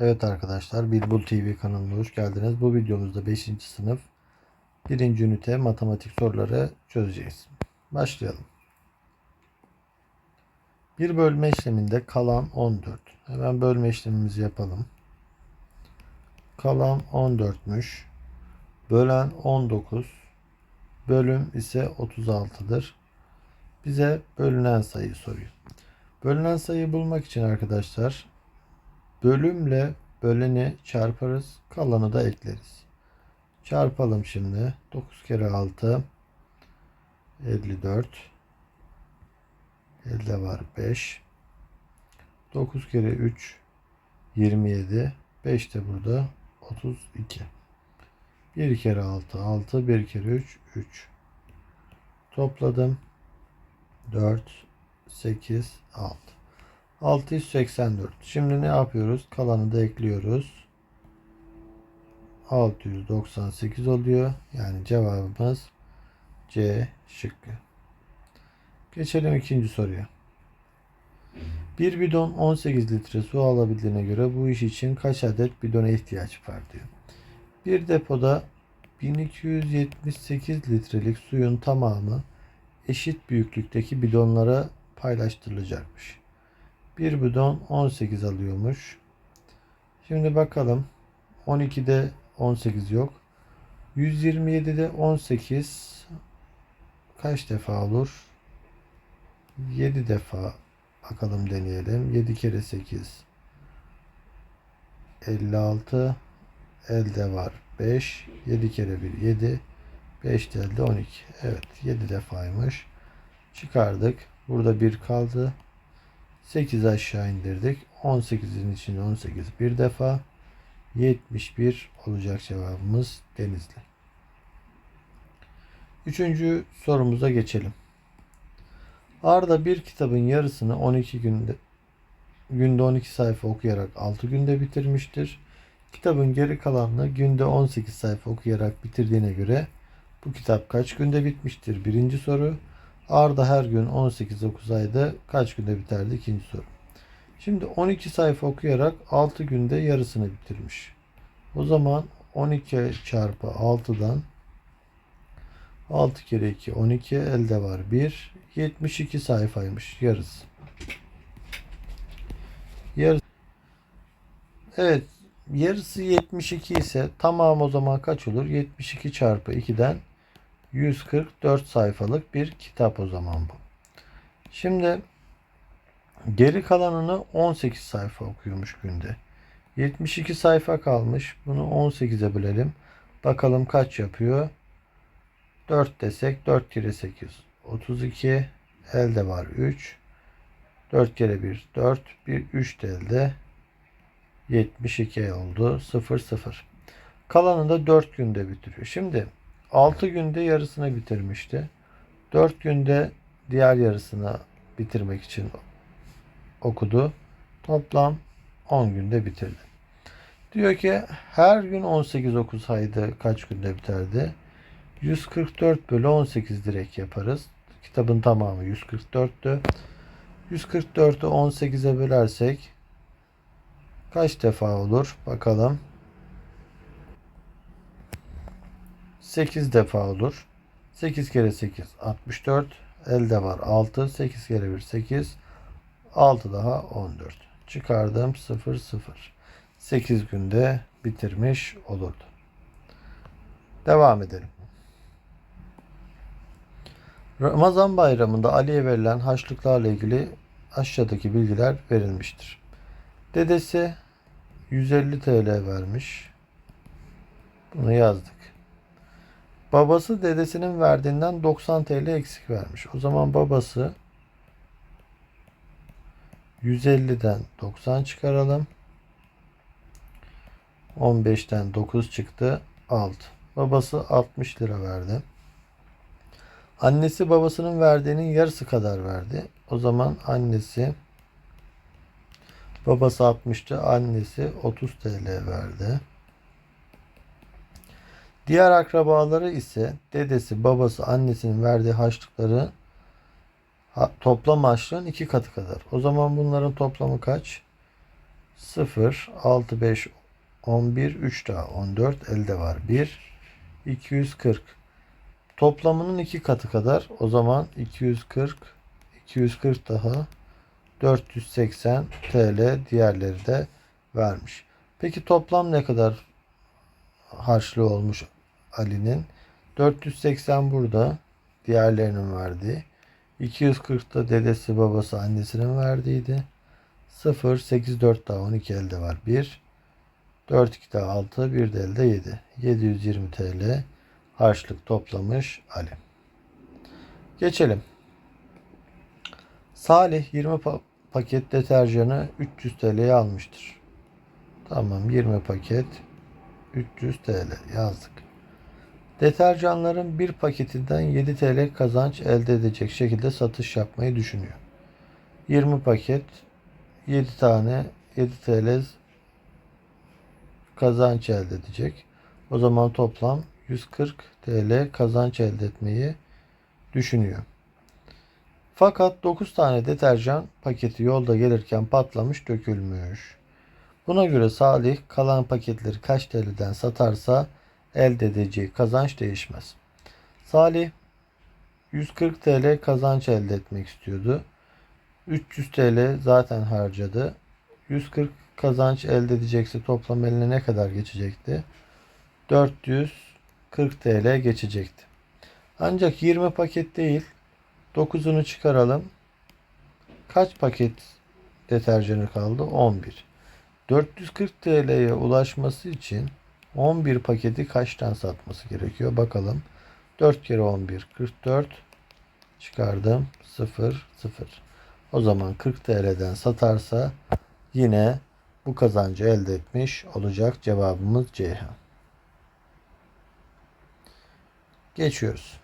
Evet arkadaşlar Bilbul TV kanalına hoş geldiniz. Bu videomuzda 5. sınıf 1. ünite matematik soruları çözeceğiz. Başlayalım. Bir bölme işleminde kalan 14. Hemen bölme işlemimizi yapalım. Kalan 14'müş. Bölen 19. Bölüm ise 36'dır. Bize bölünen sayıyı soruyor. Bölünen sayıyı bulmak için arkadaşlar bölümle böleni çarparız. Kalanı da ekleriz. Çarpalım şimdi. 9 kere 6 54 elde var 5 9 kere 3 27 5 de burada 32 1 kere 6 6 1 kere 3 3 topladım. 4 8 6 684. Şimdi ne yapıyoruz? Kalanı da ekliyoruz. 698 oluyor. Yani cevabımız C şıkkı. Geçelim ikinci soruya. Bir bidon 18 litre su alabildiğine göre bu iş için kaç adet bidona ihtiyaç var diyor. Bir depoda 1278 litrelik suyun tamamı eşit büyüklükteki bidonlara paylaştırılacakmış. Bir bidon 18 alıyormuş. Şimdi bakalım. 12'de 18 yok. 127'de 18 kaç defa olur? 7 defa bakalım deneyelim. 7 kere 8 56 elde var 5 7 kere 1 7 5 de elde 12 evet 7 defaymış çıkardık burada 1 kaldı 8 aşağı indirdik 18'in içinde 18 bir defa 71 olacak cevabımız Denizli. Üçüncü sorumuza geçelim. Arda bir kitabın yarısını 12 günde günde 12 sayfa okuyarak 6 günde bitirmiştir. Kitabın geri kalanını günde 18 sayfa okuyarak bitirdiğine göre bu kitap kaç günde bitmiştir? Birinci soru. Arda her gün 18 ayda kaç günde biterdi? İkinci soru. Şimdi 12 sayfa okuyarak 6 günde yarısını bitirmiş. O zaman 12 çarpı 6'dan 6 kere 2 12 elde var 1 72 sayfaymış yarısı. Yarısı. Evet yarısı 72 ise tamam o zaman kaç olur? 72 çarpı 2'den 144 sayfalık bir kitap o zaman bu. Şimdi geri kalanını 18 sayfa okuyormuş günde. 72 sayfa kalmış. Bunu 18'e bölelim. Bakalım kaç yapıyor? 4 desek 4 kere 8 32 elde var 3 4 kere 1 4 1 3 de elde 72 oldu 0 0 kalanı da 4 günde bitiriyor şimdi 6 günde yarısını bitirmişti 4 günde diğer yarısını bitirmek için okudu toplam 10 günde bitirdi diyor ki her gün 18 okusaydı kaç günde biterdi 144 bölü 18 direkt yaparız. Kitabın tamamı 144'tü. 144'ü 18'e bölersek kaç defa olur? Bakalım. 8 defa olur. 8 kere 8 64. Elde var 6. 8 kere 1 8. 6 daha 14. Çıkardım 0 0. 8 günde bitirmiş olurdu. Devam edelim. Ramazan bayramında Ali'ye verilen haçlıklarla ilgili aşağıdaki bilgiler verilmiştir. Dedesi 150 TL vermiş. Bunu yazdık. Babası dedesinin verdiğinden 90 TL eksik vermiş. O zaman babası 150'den 90 çıkaralım. 15'ten 9 çıktı. 6. Babası 60 lira verdi. Annesi babasının verdiğinin yarısı kadar verdi. O zaman annesi babası 60'tı. Annesi 30 TL verdi. Diğer akrabaları ise dedesi, babası, annesinin verdiği harçlıkları toplam harçlığın iki katı kadar. O zaman bunların toplamı kaç? 0, 6, 5, 11, 3 daha 14 elde var. 1, 240. Toplamının iki katı kadar. O zaman 240, 240 daha 480 TL diğerleri de vermiş. Peki toplam ne kadar harçlı olmuş Ali'nin? 480 burada diğerlerinin verdiği. 240 da dedesi babası annesinin verdiğiydi. 0 8 4 daha 12 elde var. 1 4 2 daha 6 bir de elde 7. 720 TL harçlık toplamış Ali. Geçelim. Salih 20 pa- paket deterjanı 300 TL'ye almıştır. Tamam 20 paket 300 TL yazdık. Deterjanların bir paketinden 7 TL kazanç elde edecek şekilde satış yapmayı düşünüyor. 20 paket 7 tane 7 TL kazanç elde edecek. O zaman toplam 140 TL kazanç elde etmeyi düşünüyor. Fakat 9 tane deterjan paketi yolda gelirken patlamış dökülmüş. Buna göre Salih kalan paketleri kaç TL'den satarsa elde edeceği kazanç değişmez. Salih 140 TL kazanç elde etmek istiyordu. 300 TL zaten harcadı. 140 kazanç elde edecekse toplam eline ne kadar geçecekti? 440 TL geçecekti. Ancak 20 paket değil 9'unu çıkaralım. Kaç paket deterjanı kaldı? 11. 440 TL'ye ulaşması için 11 paketi kaçtan satması gerekiyor? Bakalım. 4 kere 11 44 çıkardım 0 0. O zaman 40 TL'den satarsa yine bu kazancı elde etmiş olacak. Cevabımız Ceyhan. Geçiyoruz.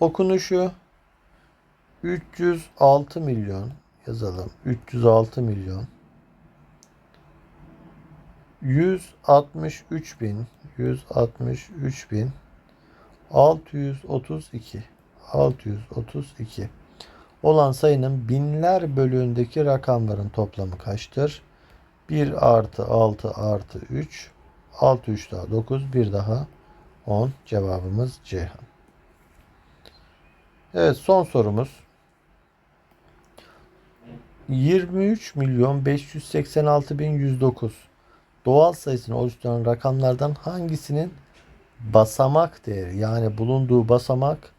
Okunuşu 306 milyon yazalım. 306 milyon 163 bin 163 bin 632 632 olan sayının binler bölüğündeki rakamların toplamı kaçtır? 1 artı 6 artı 3 6 3 daha 9 bir daha 10 cevabımız Ceyhan. Evet son sorumuz. 23 milyon 586 bin 109 doğal sayısını oluşturan rakamlardan hangisinin basamak değeri yani bulunduğu basamak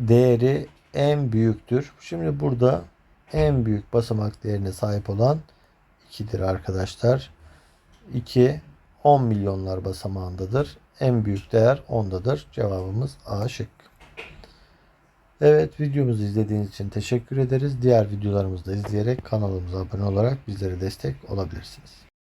değeri en büyüktür. Şimdi burada en büyük basamak değerine sahip olan 2'dir arkadaşlar. 2 10 milyonlar basamağındadır. En büyük değer 10'dadır. Cevabımız A şık. Evet videomuzu izlediğiniz için teşekkür ederiz. Diğer videolarımızı da izleyerek kanalımıza abone olarak bizlere destek olabilirsiniz.